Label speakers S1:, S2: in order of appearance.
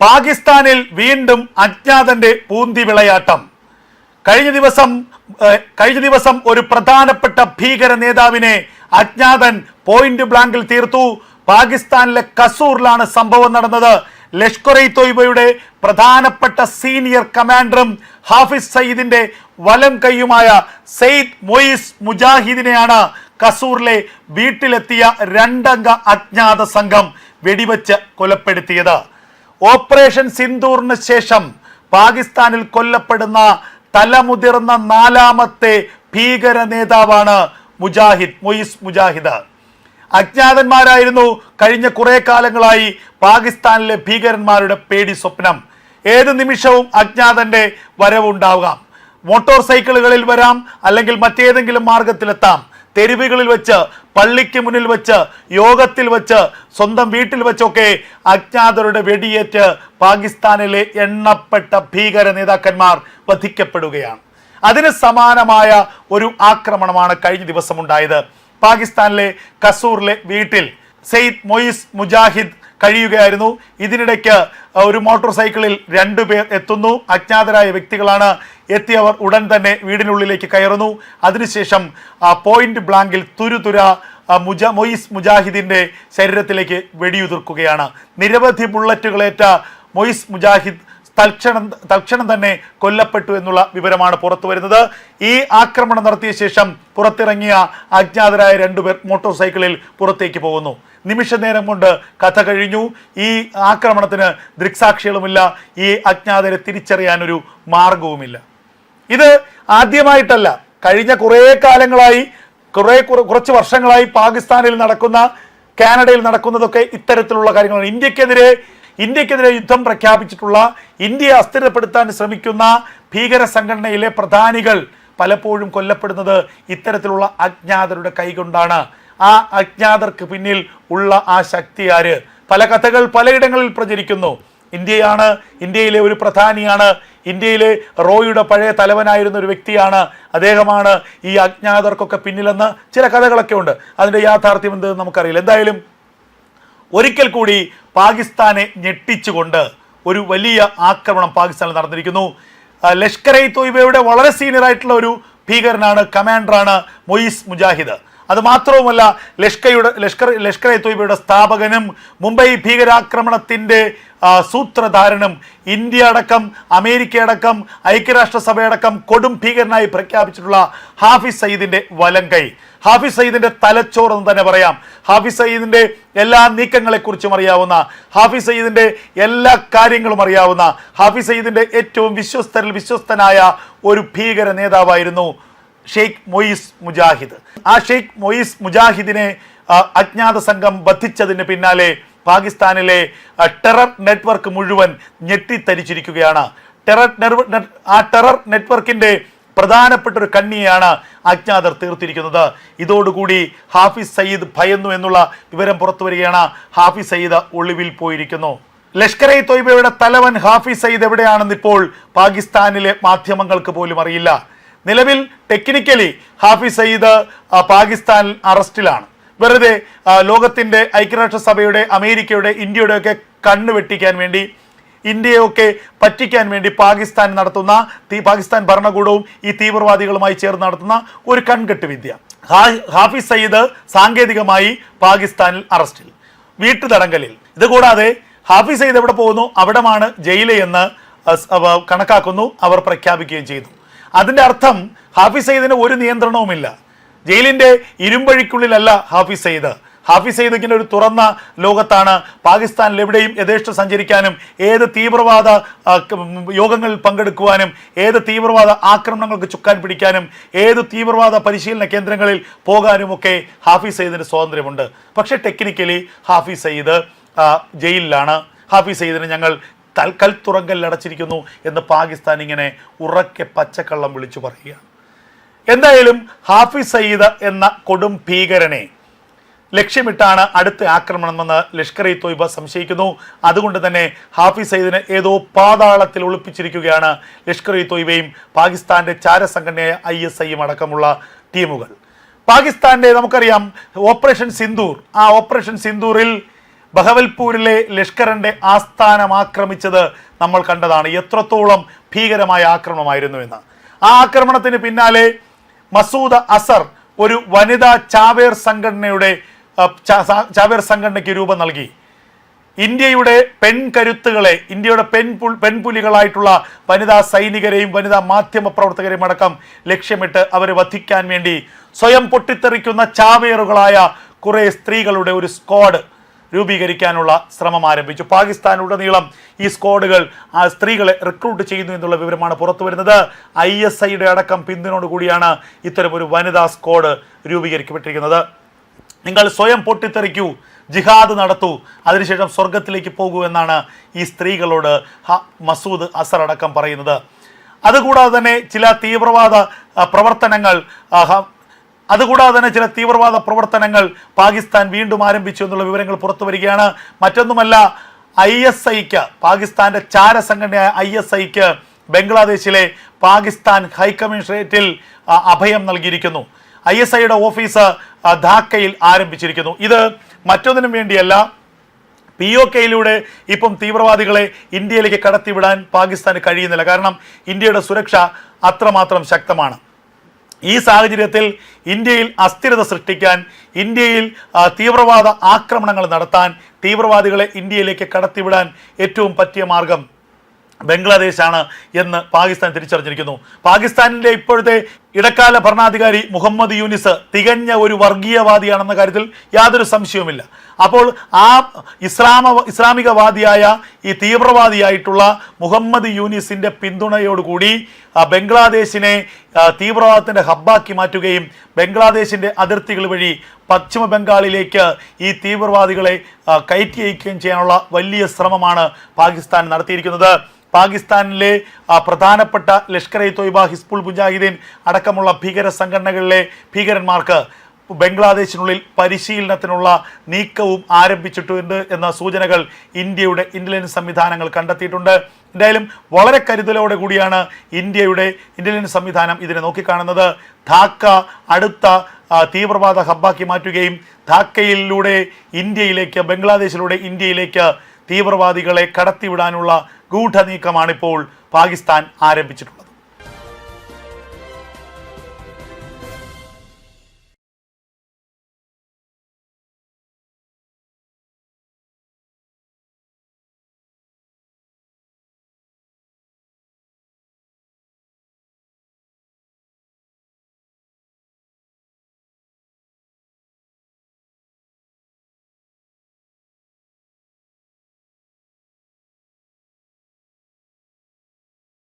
S1: പാകിസ്ഥാനിൽ വീണ്ടും അജ്ഞാതന്റെ പൂന്തി വിളയാട്ടം. കഴിഞ്ഞ ദിവസം കഴിഞ്ഞ ദിവസം ഒരു പ്രധാനപ്പെട്ട ഭീകര നേതാവിനെ അജ്ഞാതൻ പോയിന്റ് ബ്ലാങ്കിൽ തീർത്തു. പാകിസ്ഥാനിലെ കസൂറിലാണ് സംഭവം നടന്നത്. ലഷ്കർ ഇ തൊയ്ബയുടെ പ്രധാനപ്പെട്ട സീനിയർ കമാൻഡറും ഹാഫിസ് സയ്യിദിന്റെ വലം കൈയുമായ സെയ്ദ് മൊയ്സ് മുജാഹിദിനെയാണ് കസൂറിലെ വീട്ടിലെത്തിയ രണ്ടംഗ അജ്ഞാത സംഘം വെടിവെച്ച് കൊലപ്പെടുത്തിയത്. ഓപ്പറേഷൻ സിന്ദൂറിന് ശേഷം പാകിസ്ഥാനിൽ കൊല്ലപ്പെടുന്ന തലമുതിർന്ന നാലാമത്തെ ഭീകര നേതാവാണ് മുജാഹിദ് മൊയ്സ് മുജാഹിദ്. അജ്ഞാതന്മാരായിരുന്നു കഴിഞ്ഞ കുറെ കാലങ്ങളായി പാകിസ്ഥാനിലെ ഭീകരന്മാരുടെ പേടി സ്വപ്നം. ഏത് നിമിഷവും അജ്ഞാതന്റെ വരവുണ്ടാകാം. മോട്ടോർ സൈക്കിളുകളിൽ വരാം അല്ലെങ്കിൽ മറ്റേതെങ്കിലും മാർഗത്തിലെത്താം. തെരുവുകളിൽ വെച്ച് പള്ളിക്ക് മുന്നിൽ വെച്ച് യോഗത്തിൽ വെച്ച് സ്വന്തം വീട്ടിൽ വെച്ചൊക്കെ അജ്ഞാതരുടെ വെടിയേറ്റ് പാകിസ്ഥാനിലെ എണ്ണപ്പെട്ട ഭീകര നേതാക്കന്മാർ വധിക്കപ്പെടുകയാണ്. അതിന് സമാനമായ ഒരു ആക്രമണമാണ് കഴിഞ്ഞ ദിവസം ഉണ്ടായത്. പാകിസ്ഥാനിലെ കസൂറിലെ വീട്ടിൽ സെയ്ദ് മൊയ്സ് മുജാഹിദ് കഴിയുകയായിരുന്നു. ഇതിനിടയ്ക്ക് ഒരു മോട്ടോർ സൈക്കിളിൽ രണ്ടുപേർ എത്തുന്നു. അജ്ഞാതരായ വ്യക്തികളാണ് എത്തിയവർ ഉടൻ തന്നെ വീടിനുള്ളിലേക്ക് കയറുന്നു. അതിനുശേഷം പോയിന്റ് ബ്ലാങ്കിൽ തുരുതുര മുജ മൊയ്സ് മുജാഹിദിന്റെ ശരീരത്തിലേക്ക് വെടിയുതിർക്കുകയാണ്. നിരവധി ബുള്ളറ്റുകളേറ്റ മൊയ്സ് മുജാഹിദ് തൽക്ഷണം തൽക്ഷണം തന്നെ കൊല്ലപ്പെട്ടു എന്നുള്ള വിവരമാണ് പുറത്തു വരുന്നത്. ഈ ആക്രമണം നടത്തിയ ശേഷം പുറത്തിറങ്ങിയ അജ്ഞാതരായ രണ്ടുപേർ മോട്ടോർ സൈക്കിളിൽ പുറത്തേക്ക് പോകുന്നു. നിമിഷ നേരം കൊണ്ട് കഥ കഴിഞ്ഞു. ഈ ആക്രമണത്തിന് ദൃക്സാക്ഷികളുമില്ല. ഈ അജ്ഞാതരെ തിരിച്ചറിയാനൊരു മാർഗവുമില്ല. ഇത് ആദ്യമായിട്ടല്ല. കഴിഞ്ഞ കുറേ കാലങ്ങളായി കുറേ കുറച്ച് വർഷങ്ങളായി പാകിസ്ഥാനിൽ നടക്കുന്ന കാനഡയിൽ നടക്കുന്നതൊക്കെ ഇത്തരത്തിലുള്ള കാര്യങ്ങളാണ്. ഇന്ത്യക്കെതിരെ ഇന്ത്യക്കെതിരെ യുദ്ധം പ്രഖ്യാപിച്ചിട്ടുള്ള ഇന്ത്യയെ അസ്ഥിരപ്പെടുത്താൻ ശ്രമിക്കുന്ന ഭീകര സംഘടനയിലെ പ്രധാനികൾ പലപ്പോഴും കൊല്ലപ്പെടുന്നത് ഇത്തരത്തിലുള്ള അജ്ഞാതരുടെ കൈകൊണ്ടാണ്. ആ അജ്ഞാതർക്ക് പിന്നിൽ ഉള്ള ആ ശക്തി ആര്? പല കഥകൾ പലയിടങ്ങളിൽ പ്രചരിക്കുന്നു. ഇന്ത്യയാണ് ഇന്ത്യയിലെ ഒരു പ്രധാനിയാണ് ഇന്ത്യയിലെ റോയുടെ പഴയ തലവനായിരുന്ന ഒരു വ്യക്തിയാണ്. അദ്ദേഹമാണ് ഈ അജ്ഞാതർക്കൊക്കെ പിന്നിലെന്ന് ചില കഥകളൊക്കെ ഉണ്ട്. അതിന്റെ യാഥാർത്ഥ്യം എന്തെന്ന് നമുക്കറിയില്ല. എന്തായാലും ഒരിക്കൽ കൂടി പാകിസ്ഥാനെ ഞെട്ടിച്ചുകൊണ്ട് ഒരു വലിയ ആക്രമണം പാകിസ്ഥാനിൽ നടന്നിരിക്കുന്നു. ലഷ്കർ ഇ തോയ്ബയുടെ വളരെ സീനിയർ ആയിട്ടുള്ള ഒരു ഭീകരനാണ് കമാൻഡറാണ് മൊയ്സ് മുജാഹിദ്. അത് മാത്രവുമല്ല ലഷ്കയുടെ ലഷ്കർ ലഷ്കർ എ തോയ്ബയുടെ സ്ഥാപകനും മുംബൈ ഭീകരാക്രമണത്തിന്റെ സൂത്രധാരണം ഇന്ത്യ അടക്കം അമേരിക്ക അടക്കം ഐക്യരാഷ്ട്രസഭയടക്കം കൊടും ഭീകരനായി പ്രഖ്യാപിച്ചിട്ടുള്ള ഹാഫിസ് സയ്യിദിന്റെ വലങ്കൈ. ഹാഫിസ് സയ്യിദിന്റെ തലച്ചോറെന്ന് തന്നെ പറയാം. ഹാഫിസ് സയ്യിദിന്റെ എല്ലാ നീക്കങ്ങളെക്കുറിച്ചും അറിയാവുന്ന ഹാഫിസ് സയ്യിദിന്റെ എല്ലാ കാര്യങ്ങളും അറിയാവുന്ന ഹാഫിസ് സയ്യിദിന്റെ ഏറ്റവും വിശ്വസ്തരിൽ വിശ്വസ്തനായ ഒരു ഭീകര നേതാവായിരുന്നു ഷെയ്ഖ് മൊയ്സ് മുജാഹിദ്. ആ ഷെയ്ഖ് മൊയ്സ് മുജാഹിദിനെ അജ്ഞാത സംഘം ബന്ധിച്ചതിന് പിന്നാലെ പാകിസ്ഥാനിലെ ടെറർ നെറ്റ്വർക്ക് മുഴുവൻ ഞെട്ടിത്തരിച്ചിരിക്കുകയാണ്. ടെറർ ആ ടെറർ നെറ്റ്വർക്കിന്റെ പ്രധാനപ്പെട്ട ഒരു കണ്ണിയാണ് അജ്ഞാതർ തീർത്തിരിക്കുന്നത്. ഇതോടുകൂടി ഹാഫിസ് സയ്യിദ് ഭയന്നു എന്നുള്ള വിവരം പുറത്തു വരികയാണ്. ഹാഫിസ് സയ്യിദ് ഒളിവിൽ പോയിരിക്കുന്നു. ലഷ്കർ ഇ തൊയ്ബയുടെ തലവൻ ഹാഫിസ് സയ്യിദ് എവിടെയാണെന്ന് ഇപ്പോൾ പാകിസ്ഥാനിലെ മാധ്യമങ്ങൾക്ക് പോലും അറിയില്ല. നിലവിൽ ടെക്നിക്കലി ഹാഫിസ് സയ്യിദ് പാകിസ്ഥാൻ അറസ്റ്റിലാണ്. വെറുതെ ലോകത്തിന്റെ ഐക്യരാഷ്ട്രസഭയുടെ അമേരിക്കയുടെ ഇന്ത്യയുടെ ഒക്കെ കണ്ണു വെട്ടിക്കാൻ വേണ്ടി ഇന്ത്യയൊക്കെ പറ്റിക്കാൻ വേണ്ടി പാകിസ്ഥാൻ നടത്തുന്ന തീ- പാകിസ്ഥാൻ ഭരണകൂടവും ഈ തീവ്രവാദികളുമായി ചേർന്ന് നടത്തുന്ന ഒരു കൺകെട്ട് വിദ്യ. ഹാഫിസ് സയ്യിദ് സാങ്കേതികമായി പാകിസ്ഥാനിൽ അറസ്റ്റിൽ. വീട്ടുതടങ്കലിൽ. ഇതുകൂടാതെ ഹാഫിസ് സയ്യിദ് എവിടെ പോകുന്നു? അവിടമാണ് ജയിലെ എന്ന് അസ് കണക്കാക്കുന്നു അവർ പ്രഖ്യാപിക്കുകയും ചെയ്തു. അതിന്റെ അർത്ഥം ഹാഫിസ് സയ്യിദിന് ഒരു നിയന്ത്രണവുമില്ല. ജയിലിന്റെ ഇരുമ്പഴിക്കുള്ളിലല്ല ഹാഫിസ് സയ്യിദ്. ഹാഫിസ് സയ്യിദിന്റെ ഒരു തുറന്ന ലോകത്താണ്. പാകിസ്ഥാനിൽ എവിടെയും യഥേഷ്ടം സഞ്ചരിക്കാനും ഏത് തീവ്രവാദ യോഗങ്ങളിൽ പങ്കെടുക്കുവാനും ഏത് തീവ്രവാദ ആക്രമണങ്ങൾക്ക് ചുക്കാൻ പിടിക്കാനും ഏത് തീവ്രവാദ പരിശീലന കേന്ദ്രങ്ങളിൽ പോകാനും ഒക്കെ ഹാഫിസ് സയ്യിദിന് സ്വാതന്ത്ര്യമുണ്ട്. പക്ഷേ ടെക്നിക്കലി ഹാഫിസ് സയ്യിദ് ജയിലിലാണ്. ഹാഫിസ് സയ്യിദിനെ ഞങ്ങൾ തൽക്കൽ തുറങ്കലിൽ അടച്ചിരിക്കുന്നു എന്ന് പാകിസ്ഥാൻ ഇങ്ങനെ ഉറക്കെ പച്ചക്കള്ളം വിളിച്ചു പറയുകയാണ്. എന്തായാലും ഹാഫിസ് സയ്യിദ് എന്ന കൊടും ഭീകരനെ ലക്ഷ്യമിട്ടാണ് അടുത്ത ആക്രമണമെന്ന് ലഷ്കർ ഇ തോയ്ബ സംശയിക്കുന്നു. അതുകൊണ്ട് തന്നെ ഹാഫിസ് സയ്യിദിനെ ഏതോ പാതാളത്തിൽ ഒളിപ്പിച്ചിരിക്കുകയാണ് ലഷ്കർ ഇ തോയ്ബയും പാകിസ്ഥാന്റെ ചാരസംഘടനയായ ഐ എസ് ഐയും അടക്കമുള്ള ടീമുകൾ. പാകിസ്ഥാന്റെ നമുക്കറിയാം ഓപ്പറേഷൻ സിന്ദൂർ. ആ ഓപ്പറേഷൻ സിന്ദൂറിൽ ബഹവൽപൂരിലെ ലഷ്കറിന്റെ ആസ്ഥാനം ആക്രമിച്ചത് നമ്മൾ കണ്ടതാണ്. എത്രത്തോളം ഭീകരമായ ആക്രമണമായിരുന്നു എന്ന്. ആ ആക്രമണത്തിന് പിന്നാലെ മസൂദ് അസർ ഒരു വനിതാ ചാവേർ സംഘടനയുടെ ചാവേർ സംഘടനയ്ക്ക് രൂപം നൽകി. ഇന്ത്യയുടെ പെൺകരുത്തുകളെ ഇന്ത്യയുടെ പെൺപുൽ പെൺപുലികളായിട്ടുള്ള വനിതാ സൈനികരെയും വനിതാ മാധ്യമ പ്രവർത്തകരെയും അടക്കം ലക്ഷ്യമിട്ട് അവരെ വധിക്കാൻ വേണ്ടി സ്വയം പൊട്ടിത്തെറിക്കുന്ന ചാവേറുകളായ കുറേ സ്ത്രീകളുടെ ഒരു സ്ക്വാഡ് രൂപീകരിക്കാനുള്ള ശ്രമം ആരംഭിച്ചു. പാകിസ്ഥാനുടനീളം ഈ സ്ക്വാഡുകൾ ആ സ്ത്രീകളെ റിക്രൂട്ട് ചെയ്യുന്നു എന്നുള്ള വിവരമാണ് പുറത്തു വരുന്നത്. ഐ എസ് ഐയുടെ അടക്കം പിന്തുണയോടുകൂടിയാണ് ഇത്തരം ഒരു വനിതാ സ്ക്വാഡ് രൂപീകരിക്കപ്പെട്ടിരിക്കുന്നത്. നിങ്ങൾ സ്വയം പൊട്ടിത്തെറിക്കൂ ജിഹാദ് നടത്തൂ അതിനുശേഷം സ്വർഗത്തിലേക്ക് പോകൂ എന്നാണ് ഈ സ്ത്രീകളോട് ഹ- മസൂദ് അസർ അടക്കം പറയുന്നത്. അതുകൂടാതെ തന്നെ ചില തീവ്രവാദ പ്രവർത്തനങ്ങൾ അതുകൂടാതെ തന്നെ ചില തീവ്രവാദ പ്രവർത്തനങ്ങൾ പാകിസ്ഥാൻ വീണ്ടും ആരംഭിച്ചു എന്നുള്ള വിവരങ്ങൾ പുറത്തു വരികയാണ്. മറ്റൊന്നുമല്ല ഐ എസ് ഐക്ക് പാകിസ്ഥാന്റെ ചാര സംഘടനയായ ഐ എസ് ഐക്ക് ബംഗ്ലാദേശിലെ പാകിസ്ഥാൻ ഹൈക്കമ്മീഷണറേറ്റിൽ അഭയം നൽകിയിരിക്കുന്നു. ഐ എസ് ഐയുടെ ഓഫീസ് ധാക്കയിൽ ആരംഭിച്ചിരിക്കുന്നു. ഇത് മറ്റൊന്നിനും വേണ്ടിയല്ല പി ഒ കെയിലൂടെ ഇപ്പം തീവ്രവാദികളെ ഇന്ത്യയിലേക്ക് കടത്തിവിടാൻ പാകിസ്ഥാന് കഴിയുന്നില്ല. കാരണം ഇന്ത്യയുടെ സുരക്ഷ അത്രമാത്രം ശക്തമാണ്. ഈ സാഹചര്യത്തിൽ ഇന്ത്യയിൽ അസ്ഥിരത സൃഷ്ടിക്കാൻ ഇന്ത്യയിൽ തീവ്രവാദ ആക്രമണങ്ങൾ നടത്താൻ തീവ്രവാദികളെ ഇന്ത്യയിലേക്ക് കടത്തിവിടാൻ ഏറ്റവും പറ്റിയ മാർഗം ബംഗ്ലാദേശാണ് എന്ന് പാകിസ്ഥാൻ തിരിച്ചറിഞ്ഞിരിക്കുന്നു. പാകിസ്ഥാനിലെ ഇപ്പോഴത്തെ ഇടക്കാല ഭരണാധികാരി മുഹമ്മദ് യൂനിസ് തികഞ്ഞ ഒരു വർഗീയവാദിയാണെന്ന കാര്യത്തിൽ യാതൊരു സംശയവുമില്ല. അപ്പോൾ ആ ഇസ്ലാമ ഇസ്ലാമികവാദിയായ ഈ തീവ്രവാദിയായിട്ടുള്ള മുഹമ്മദ് യൂനിസിന്റെ പിന്തുണയോടുകൂടി ബംഗ്ലാദേശിനെ തീവ്രവാദത്തിന്റെ ഹബ്ബാക്കി മാറ്റുകയും ബംഗ്ലാദേശിന്റെ അതിർത്തികൾ വഴി പശ്ചിമ ബംഗാളിലേക്ക് ഈ തീവ്രവാദികളെ കയറ്റി അയക്കുകയും ചെയ്യാനുള്ള വലിയ ശ്രമമാണ് പാകിസ്ഥാൻ നടത്തിയിരിക്കുന്നത്. പാകിസ്ഥാനിലെ പ്രധാനപ്പെട്ട ലഷ്കർ ഇ തൊയ്ബ ഹിസ്ബുൾ മുജാഹിദീൻ അടക്കമുള്ള ഭീകര സംഘടനകളിലെ ഭീകരന്മാർക്ക് ബംഗ്ലാദേശിനുള്ളിൽ പരിശീലനത്തിനുള്ള നീക്കവും ആരംഭിച്ചിട്ടുണ്ട് എന്ന സൂചനകൾ ഇന്ത്യയുടെ ഇന്റലിജൻസ് സംവിധാനങ്ങൾ കണ്ടെത്തിയിട്ടുണ്ട്. എന്തായാലും വളരെ കരുതലോടെ കൂടിയാണ് ഇന്ത്യയുടെ ഇന്റലിജൻസ് സംവിധാനം ഇതിനെ നോക്കിക്കാണുന്നത്. ധാക്ക അടുത്ത തീവ്രവാദ ഹബ്ബാക്കി മാറ്റുകയും ധാക്കയിലൂടെ ഇന്ത്യയിലേക്ക് ബംഗ്ലാദേശിലൂടെ ഇന്ത്യയിലേക്ക് തീവ്രവാദികളെ കടത്തിവിടാനുള്ള ഗൂഢനീക്കമാണിപ്പോൾ പാകിസ്ഥാൻ ആരംഭിച്ചിട്ടുള്ളത്.